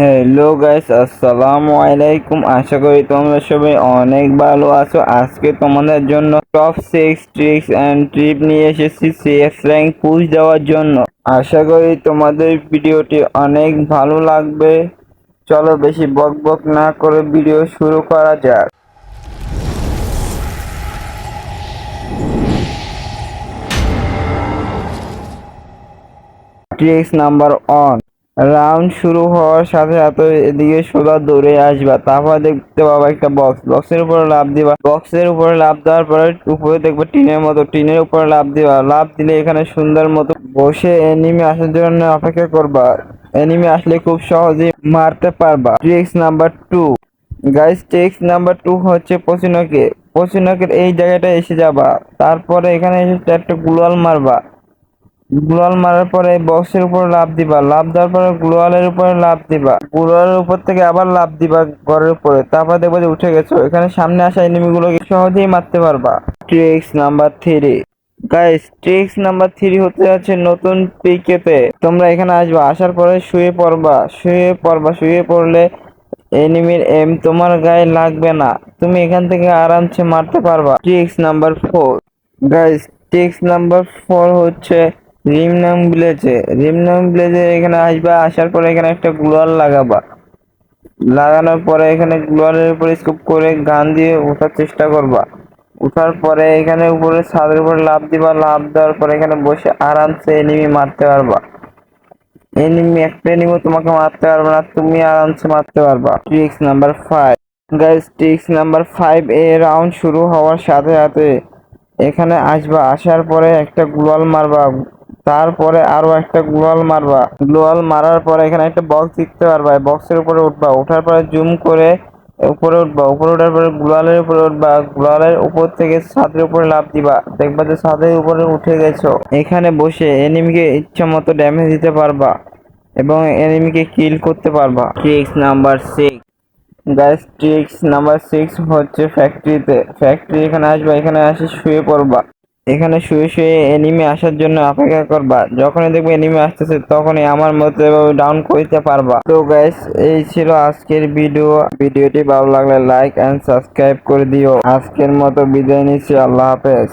Hello guys আসসালামু আলাইকুম আশা করি তোমরা সবাই অনেক ভালো আছো। আজকে তোমাদের জন্য top six tricks and trip নিয়ে এসেছি সিএস র্যাঙ্ক পুশ দেওয়ার জন্য। আশা করি তোমাদের ভিডিওটি অনেক ভালো লাগবে। চলো বেশি বক বক না করে ভিডিও শুরু করা যাক। ট্রিক্স নাম্বার ওয়ান রাউন্ড শুরু হওয়ার সাথে সাথে এদিকে সোজা দৌড়ে আসবা। তারপর দেখতে পাবা একটা বক্স বক্সের উপরে লাভ দিবা। বক্সের উপরে লাভ দেওয়ার পরে উপরে দেখবে টিনের মতো, টিনের উপরে লাভ দিবা। লাভ দিলে এখানে সুন্দর মতো বসে এনিমি আসার জন্য অপেক্ষা করবা। এনিমি আসলে খুব সহজেই মারতে পারবা। Tricks number two guys tricks number two হচ্ছে পচিনকে পচিনকের এই জায়গাটা এসে যাবা। তারপরে এখানে এসে একটা গ্লোয়াল মারবা। গ্লোয়াল মারার পরে বক্সের উপর লাভ দিবা। লাভ দেওয়ার পরে গ্লোয়ালের উপরে লাভ দিবা। গ্লোয়ালের উপর থেকে আবার লাভ দিবা ঘরের উপরে। তারপর দেখবা যে উঠে গেছো। এখানে সামনে আসা এনিমিগুলোকে সহজেই মারতে পারবা। Tricks number three guys tricks number three হতে যাচ্ছে নতুন পিকেতে তোমরা এখানে আসবা। আসার পরে শুয়ে পড়বা। শুয়ে পড়বা। শুয়ে পড়লে এনিমির এম তোমার গায়ে লাগবে না। তুমি এখান থেকে আরামসে মারতে পারবা। Tricks number four guys tricks number four হচ্ছে রিমনাম ভিলেজে রিমনাম ভিলেজে এখানে আসবা, আসার পরে এখানে একটা গ্লোয়াল লাগাবা। লাগানোর পরে এখানে গ্লোয়ালের উপরে স্কুপ করে গান দিয়ে ওঠার চেষ্টা করবা। উঠার পরে এখানে উপরে ছাদের উপরে লাভ দিবা লাভ দেওয়ার পরে এখানে বসে আরামসে এনিমি মারতে পারবা। এনিমি একটা এনিমি তোমাকে মারতে পারবে না, তুমি আরামসে মারতে পারবা। Tricks number five guys tricks number five এ রাউন্ড শুরু হওয়ার সাথে সাথে এখানে আসবা, আসার পরে একটা গ্লোয়াল মারবা। তারপরে আরও একটা গ্লোয়াল মারবা। গ্লোয়াল মারার পরে এখানে একটা বক্স দেখতে পারবা। বক্সের উপরে উঠবা। ওঠার পরে জুম করে উপরে উঠবা। উপরে ওঠার পরে গ্লোয়ালের উপরে উঠবা। গ্লোয়ালের উপর থেকে ছাদের উপরে লাভ দিবা। দেখবা যে ছাদের উপরে উঠে গেছো। এখানে বসে এনিমিকে ইচ্ছা মতো ড্যামেজ দিতে পারবা এবং এনিমিকে কিল করতে পারবা। Tricks number six guys tricks number six হচ্ছে ফ্যাক্টরিতে ফ্যাক্টরি এখানে আসবা। এখানে আসে শুয়ে পড়বা। এখানে শুয়ে শুয়ে এনিমে আসার জন্য অপেক্ষা করবা। যখনই দেখবে এনিমে আসতেছে, তখনই আমার মতো এভাবে ডাউন করতে পারবা। তো গাইস এই ছিল আজকের ভিডিও ভিডিওটি ভালো লাগলে লাইক অ্যান্ড সাবস্ক্রাইব করে দিও। আজকের মতো বিদায় নিচ্ছি। আল্লাহ হাফেজ।